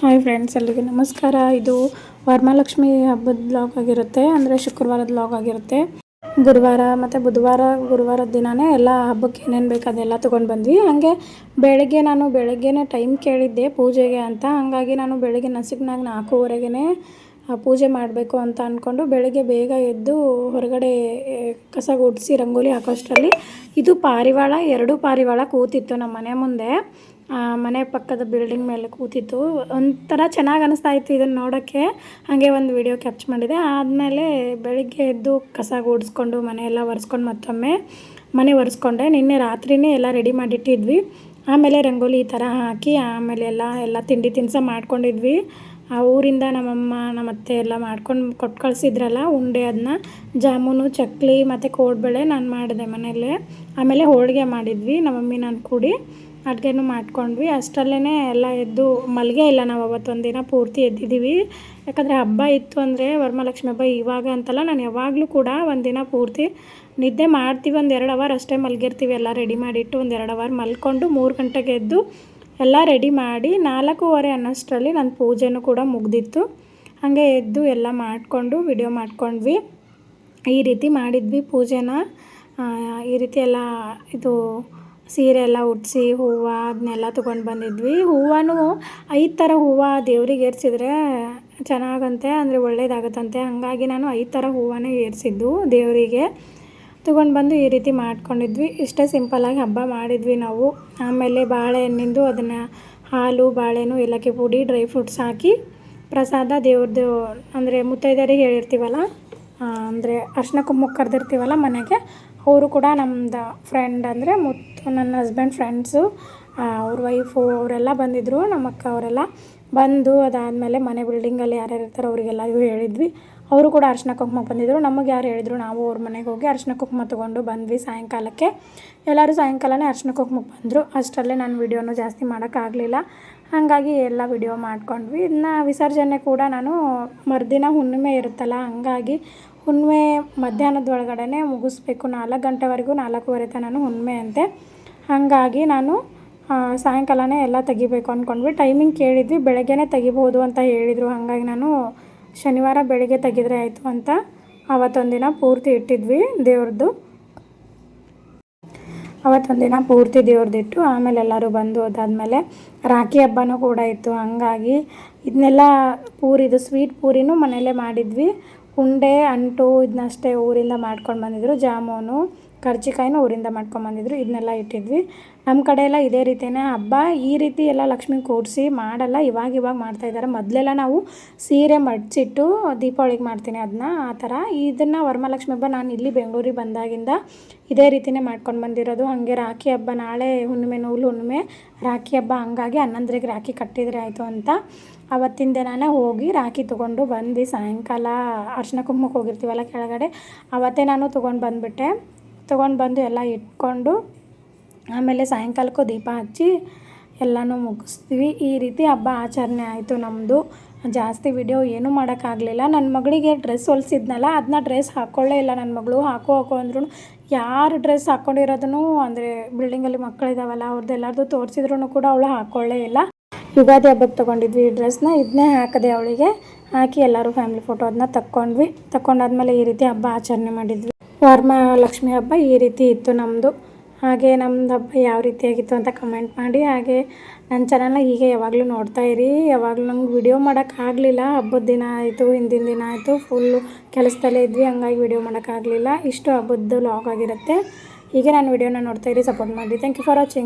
Hi friends ಎಲ್ರಿಗೂ ನಮಸ್ಕಾರ. ಇದು ವರಮಹಾಲಕ್ಷ್ಮಿ ಹಬ್ಬದ ಬ್ಲಾಗ್ ಆಗಿರುತ್ತೆ. ಅಂದರೆ ಶುಕ್ರವಾರದ ಬ್ಲಾಗ್ ಆಗಿರುತ್ತೆ. ಗುರುವಾರ ಮತ್ತು ಬುಧವಾರ, ಗುರುವಾರದ ದಿನವೇ ಎಲ್ಲ ಹಬ್ಬಕ್ಕೆ ಏನೇನು ಬೇಕು ಅದೆಲ್ಲ ತೊಗೊಂಡು ಬಂದ್ವಿ. ಹಾಗೆ ಬೆಳಗ್ಗೆ ನಾನು ಬೆಳಗ್ಗೆನೇ ಟೈಮ್ ಕೇಳಿದ್ದೆ ಪೂಜೆಗೆ ಅಂತ. ಹಾಗಾಗಿ ನಾನು ಬೆಳಗ್ಗೆ ನಸಿಕ್ನಾಗ ನಾಲ್ಕೂವರೆಗೆ ಪೂಜೆ ಮಾಡಬೇಕು ಅಂತ ಅಂದ್ಕೊಂಡು ಬೆಳಗ್ಗೆ ಬೇಗ ಎದ್ದು ಹೊರಗಡೆ ಕಸ ಗುಡಿಸಿ ರಂಗೋಲಿ ಹಾಕೋಷ್ಟರಲ್ಲಿ ಇದು ಪಾರಿವಾಳ, ಎರಡು ಪಾರಿವಾಳ ಕೂತಿತ್ತು ನಮ್ಮ ಮನೆ ಮುಂದೆ. ಮನೆ ಪಕ್ಕದ ಬಿಲ್ಡಿಂಗ್ ಮೇಲೆ ಕೂತಿತ್ತು ಒಂಥರ ಚೆನ್ನಾಗಿ ಅನಿಸ್ತಾ ಇತ್ತು ಇದನ್ನು ನೋಡೋಕ್ಕೆ. ಹಾಗೆ ಒಂದು ವಿಡಿಯೋ ಕ್ಯಾಪ್ಚ್ ಮಾಡಿದೆ. ಆದಮೇಲೆ ಬೆಳಿಗ್ಗೆ ಎದ್ದು ಕಸ ಗುಡಿಸ್ಕೊಂಡು ಮನೆಯೆಲ್ಲ ಒರೆಸ್ಕೊಂಡು ಮತ್ತೊಮ್ಮೆ ಮನೆ ಒರೆಸ್ಕೊಂಡೆ. ನಿನ್ನೆ ರಾತ್ರಿನೇ ಎಲ್ಲ ರೆಡಿ ಮಾಡಿಟ್ಟಿದ್ವಿ. ಆಮೇಲೆ ರಂಗೋಲಿ ಈ ಥರ ಹಾಕಿ ಆಮೇಲೆ ಎಲ್ಲ ಎಲ್ಲ ತಿಂಡಿ ತಿನಿಸ ಮಾಡ್ಕೊಂಡಿದ್ವಿ. ಆ ಊರಿಂದ ನಮ್ಮಮ್ಮ ನಮ್ಮ ಅತ್ತೆ ಎಲ್ಲ ಮಾಡ್ಕೊಂಡು ಕೊಟ್ಟು ಕಳಿಸಿದ್ರಲ್ಲ ಉಂಡೆ ಅದನ್ನ ಜಾಮೂನು, ಚಕ್ಲಿ ಮತ್ತು ಕೋಡ್ಬಳೆ ನಾನು ಮಾಡಿದೆ ಮನೆಯಲ್ಲೇ. ಆಮೇಲೆ ಹೋಳಿಗೆ ಮಾಡಿದ್ವಿ. ನಮ್ಮಮ್ಮಿ ನಾನು ಕೂಡಿ. ಅಡುಗೆನೂ ಮಾಡ್ಕೊಂಡ್ವಿ. ಅಷ್ಟರಲ್ಲೇ ಎಲ್ಲ ಎದ್ದು ಮಲಗೇ ಇಲ್ಲ ನಾವು ಅವತ್ತೊಂದು ದಿನ ಪೂರ್ತಿ ಎದ್ದಿದ್ದೀವಿ. ಯಾಕಂದರೆ ಹಬ್ಬ ಇತ್ತು ಅಂದರೆ ವರಮಹಾಲಕ್ಷ್ಮಿ ಹಬ್ಬ ಇವಾಗ ಅಂತಲ್ಲ, ನಾನು ಯಾವಾಗಲೂ ಕೂಡ ಒಂದು ದಿನ ಪೂರ್ತಿ ನಿದ್ದೆ ಮಾಡ್ತೀವಿ. ಒಂದು ಎರಡು ಅವರ್ ಅಷ್ಟೇ ಮಲಗಿರ್ತೀವಿ. ಎಲ್ಲ ರೆಡಿ ಮಾಡಿಟ್ಟು ಒಂದು ಎರಡು ಅವರ್ ಮಲ್ಕೊಂಡು ಮೂರು ಗಂಟೆಗೆ ಎದ್ದು ಎಲ್ಲ ರೆಡಿ ಮಾಡಿ ನಾಲ್ಕೂವರೆ ಅನ್ನೋಷ್ಟರಲ್ಲಿ ನನ್ನ ಪೂಜೆನೂ ಕೂಡ ಮುಗ್ದಿತ್ತು. ಹಾಗೆ ಎದ್ದು ಎಲ್ಲ ಮಾಡಿಕೊಂಡು ವಿಡಿಯೋ ಮಾಡ್ಕೊಂಡ್ವಿ. ಈ ರೀತಿ ಮಾಡಿದ್ವಿ ಪೂಜೆನ. ಈ ರೀತಿ ಎಲ್ಲ ಇದು ಸೀರೆ ಎಲ್ಲ ಉಡಿಸಿ, ಹೂವು ಅದನ್ನೆಲ್ಲ ತೊಗೊಂಡು ಬಂದಿದ್ವಿ. ಹೂವನೂ ಐದು ಥರ ಹೂವು ದೇವ್ರಿಗೆ ಏರಿಸಿದ್ರೆ ಚೆನ್ನಾಗಂತೆ, ಅಂದರೆ ಒಳ್ಳೇದಾಗುತ್ತಂತೆ. ಹಾಗಾಗಿ ನಾನು ಐದು ಥರ ಹೂವನೇ ಏರಿಸಿದ್ದು ದೇವರಿಗೆ. ತೊಗೊಂಡು ಬಂದು ಈ ರೀತಿ ಮಾಡ್ಕೊಂಡಿದ್ವಿ. ಇಷ್ಟೇ ಸಿಂಪಲ್ಲಾಗಿ ಹಬ್ಬ ಮಾಡಿದ್ವಿ ನಾವು. ಆಮೇಲೆ ಬಾಳೆಹಣ್ಣಿಂದು ಅದನ್ನು ಹಾಲು ಬಾಳೆಹಣ್ಣು ಏಲಕ್ಕಿ ಪುಡಿ, ಡ್ರೈ ಫ್ರೂಟ್ಸ್ ಹಾಕಿ ಪ್ರಸಾದ ದೇವ್ರದ್ದು ಅಂದರೆ ಮುತ್ತೈದೆಯರಿಗೆ ಹೇಳಿರ್ತೀವಲ್ಲ ಅಂದರೆ ಅರ್ಶಿನ ಕುಂಕುಮಕ್ಕೆ ಕರೆದಿರ್ತೀವಲ್ಲ ಮನೆಗೆ, ಅವರು ಕೂಡ ನಮ್ಮದು ಫ್ರೆಂಡ್ ಅಂದರೆ ಮುತ್ತು, ನನ್ನ ಹಸ್ಬೆಂಡ್ ಫ್ರೆಂಡ್ಸು ಅವ್ರ ವೈಫು ಅವರೆಲ್ಲ ಬಂದಿದ್ದರು ನಮ್ಮ ಅಕ್ಕ ಅವರೆಲ್ಲ ಬಂದು ಅದಾದಮೇಲೆ ಮನೆ ಬಿಲ್ಡಿಂಗಲ್ಲಿ ಯಾರ್ಯಾರು ಇರ್ತಾರೋ ಅವರಿಗೆಲ್ಲರಿಗೂ ಹೇಳಿದ್ವಿ. ಅವರು ಕೂಡ ಅರ್ಶಿನ ಕುಂಕುಮ ಬಂದಿದ್ದರು ನಮಗೆ ಯಾರು ಹೇಳಿದ್ರು, ನಾವು ಅವ್ರ ಮನೆಗೆ ಹೋಗಿ ಅರ್ಶಿನ ಕುಂಕುಮ ತೊಗೊಂಡು ಬಂದ್ವಿ ಸಾಯಂಕಾಲಕ್ಕೆ. ಎಲ್ಲರೂ ಸಾಯಂಕಾಲನೇ ಅರ್ಶಿನ ಕುಂಕುಮ ಬಂದರು. ಅಷ್ಟರಲ್ಲೇ ನಾನು ವೀಡಿಯೋನು ಜಾಸ್ತಿ ಮಾಡೋಕ್ಕಾಗಲಿಲ್ಲ. ಹಾಗಾಗಿ ಎಲ್ಲ ವಿಡಿಯೋ ಮಾಡ್ಕೊಂಡ್ವಿ. ಇನ್ನು ವಿಸರ್ಜನೆ ಕೂಡ ನಾನು ಮರುದಿನ ಹುಣ್ಣಿಮೆ ಇರುತ್ತಲ್ಲ, ಹಂಗಾಗಿ ಹುಣ್ಣಿಮೆ ಮಧ್ಯಾಹ್ನದೊಳಗಡೆ ಮುಗಿಸ್ಬೇಕು. ನಾಲ್ಕು ಗಂಟೆವರೆಗೂ ನಾಲ್ಕೂವರೆ ನಾನು ಹುಣ್ಣಿಮೆ ಅಂತೆ. ಹಾಗಾಗಿ ನಾನು ಸಾಯಂಕಾಲನೇ ಎಲ್ಲ ತೆಗಿಬೇಕು ಅಂದ್ಕೊಂಡ್ವಿ ಟೈಮಿಂಗ್ ಕೇಳಿದ್ವಿ, ಬೆಳಗ್ಗೆನೇ ತೆಗಿಬೋದು ಅಂತ ಹೇಳಿದರು. ಹಾಗಾಗಿ ನಾನು ಶನಿವಾರ ಬೆಳಗ್ಗೆ ತೆಗೆದ್ರೆ ಆಯಿತು ಅಂತ ಅವತ್ತೊಂದಿನ ದಿನ ಪೂರ್ತಿ ಇಟ್ಟಿದ್ವಿ ದೇವ್ರದ್ದು. ಅವತ್ತೊಂದಿನ ದಿನ ಪೂರ್ತಿ ದೇವ್ರದ್ದಿಟ್ಟು ಆಮೇಲೆ ಎಲ್ಲರೂ ಬಂದು ಅದಾದಮೇಲೆ ರಾಖಿ ಹಬ್ಬನೂ ಕೂಡ ಇತ್ತು. ಹಾಗಾಗಿ ಇದನ್ನೆಲ್ಲ ಪೂರಿದು ಸ್ವೀಟ್ ಪೂರಿನೂ ಮನೆಯಲ್ಲೇ ಮಾಡಿದ್ವಿ. ಉಂಡೆ, ಅಂಟು ಇದನ್ನಷ್ಟೇ ಊರಿಂದ ಮಾಡ್ಕೊಂಡು ಬಂದಿದ್ರು. ಜಾಮೂನು ಕರ್ಜಿಕಾಯಿನೂ ಊರಿಂದ ಮಾಡ್ಕೊಂಬಂದಿದ್ರು ಇದನ್ನೆಲ್ಲ ಇಟ್ಟಿದ್ವಿ. ನಮ್ಮ ಕಡೆ ಎಲ್ಲ ಇದೇ ರೀತಿಯೇ ಹಬ್ಬ ಈ ರೀತಿ ಎಲ್ಲ ಲಕ್ಷ್ಮಿ ಕೂರಿಸಿ ಮಾಡಲ್ಲ, ಇವಾಗ ಇವಾಗ ಮಾಡ್ತಾಯಿದ್ದಾರೆ ಮೊದಲೆಲ್ಲ ನಾವು ಸೀರೆ ಮಡ್ಚಿಟ್ಟು ದೀಪಾವಳಿಗೆ ಮಾಡ್ತೀನಿ ಅದನ್ನ ಆ ಥರ. ಇದನ್ನು ವರಮಹಾಲಕ್ಷ್ಮಿ ಹಬ್ಬ ನಾನು ಇಲ್ಲಿ ಬೆಂಗಳೂರಿಗೆ ಬಂದಾಗಿಂದ ಇದೇ ರೀತಿಯೇ ಮಾಡ್ಕೊಂಡು ಬಂದಿರೋದು. ಹಾಗೆ ರಾಖಿ ಹಬ್ಬ ನಾಳೆ ಹುಣ್ಣಿಮೆ, ನೂಲು ಹುಣ್ಣಿಮೆ, ರಾಖಿ ಹಬ್ಬ ಹಂಗಾಗಿ ಹನ್ನೊಂದರಿಗೆ ರಾಖಿ ಕಟ್ಟಿದರೆ ಆಯಿತು ಅಂತ. ಅವತ್ತಿನ ದಿನನೇ ಹೋಗಿ ರಾಖಿ ತೊಗೊಂಡು ಬಂದು ಸಾಯಂಕಾಲ ಅರ್ಶಿನ ಕುಂಕುಮಕ್ಕೆ ಹೋಗಿರ್ತೀವಲ್ಲ ಕೆಳಗಡೆ, ಅವತ್ತೇ ನಾನು ತೊಗೊಂಡು ಬಂದುಬಿಟ್ಟೆ. ತೊಗೊಂಡು ಬಂದು ಎಲ್ಲ ಇಟ್ಕೊಂಡು ಆಮೇಲೆ ಸಾಯಂಕಾಲಕ್ಕೂ ದೀಪ ಹಚ್ಚಿ ಎಲ್ಲನೂ ಮುಗಿಸ್ತೀವಿ. ಈ ರೀತಿ ಹಬ್ಬ ಆಚರಣೆ ಆಯಿತು ನಮ್ಮದು ಜಾಸ್ತಿ ವಿಡಿಯೋ ಏನೂ ಮಾಡೋಕ್ಕಾಗಲಿಲ್ಲ. ನನ್ನ ಮಗಳಿಗೆ ಡ್ರೆಸ್ ಹೊಲಿಸಿದ್ನಲ್ಲ ಅದನ್ನ ಡ್ರೆಸ್ ಹಾಕ್ಕೊಳ್ಳೇ ಇಲ್ಲ ನನ್ನ ಮಗಳು. ಹಾಕೋ ಹಾಕೋ ಅಂದ್ರೂ ಯಾರು ಡ್ರೆಸ್ ಹಾಕ್ಕೊಂಡಿರೋದನ್ನು ಅಂದರೆ ಬಿಲ್ಡಿಂಗಲ್ಲಿ ಮಕ್ಕಳಿದಾವಲ್ಲ ಅವ್ರದ್ದು ಎಲ್ಲರದು ತೋರಿಸಿದ್ರು ಕೂಡ ಅವಳು ಹಾಕ್ಕೊಳ್ಳೇ ಇಲ್ಲ. ಯುಗಾದಿ ಹಬ್ಬಕ್ಕೆ ತೊಗೊಂಡಿದ್ವಿ ಈ ಡ್ರೆಸ್ನ ಇದನ್ನೇ ಹಾಕಿದೆ ಅವಳಿಗೆ ಹಾಕಿ ಎಲ್ಲರೂ ಫ್ಯಾಮಿಲಿ ಫೋಟೋ ಅದನ್ನ ತಕ್ಕೊಂಡ್ವಿ. ತಕ್ಕೊಂಡಾದ್ಮೇಲೆ ಈ ರೀತಿ ಹಬ್ಬ ಆಚರಣೆ ಮಾಡಿದ್ವಿ. ವರಮಹಾಲಕ್ಷ್ಮಿ ಹಬ್ಬ ಈ ರೀತಿ ಇತ್ತು ನಮ್ಮದು ಹಾಗೆ ನಮ್ಮದು ಹಬ್ಬ ಯಾವ ರೀತಿಯಾಗಿತ್ತು ಅಂತ ಕಮೆಂಟ್ ಮಾಡಿ. ಹಾಗೆ ನನ್ನ ಚಾನಲ್ನ ಹೀಗೆ ಯಾವಾಗಲೂ ನೋಡ್ತಾ ಇರಿ. ಯಾವಾಗಲೂ ನಂಗೆ ವಿಡಿಯೋ ಮಾಡೋಕ್ಕಾಗಲಿಲ್ಲ ಹಬ್ಬದ ದಿನ ಆಯಿತು, ಹಿಂದಿನ ದಿನ ಆಯಿತು ಫುಲ್ಲು ಕೆಲಸದಲ್ಲೇ ಇದ್ವಿ. ಹಂಗಾಗಿ ವಿಡಿಯೋ ಮಾಡೋಕ್ಕಾಗಲಿಲ್ಲ ಇಷ್ಟು ಹಬ್ಬದ್ದು ಲಾಗ್ ಆಗಿರುತ್ತೆ. ಹೀಗೆ ನಾನು ವಿಡಿಯೋನ ನೋಡ್ತಾ ಇರಿ ಸಪೋರ್ಟ್ ಮಾಡಿ ಥ್ಯಾಂಕ್ ಯು ಫಾರ್ ವಾಚಿಂಗ್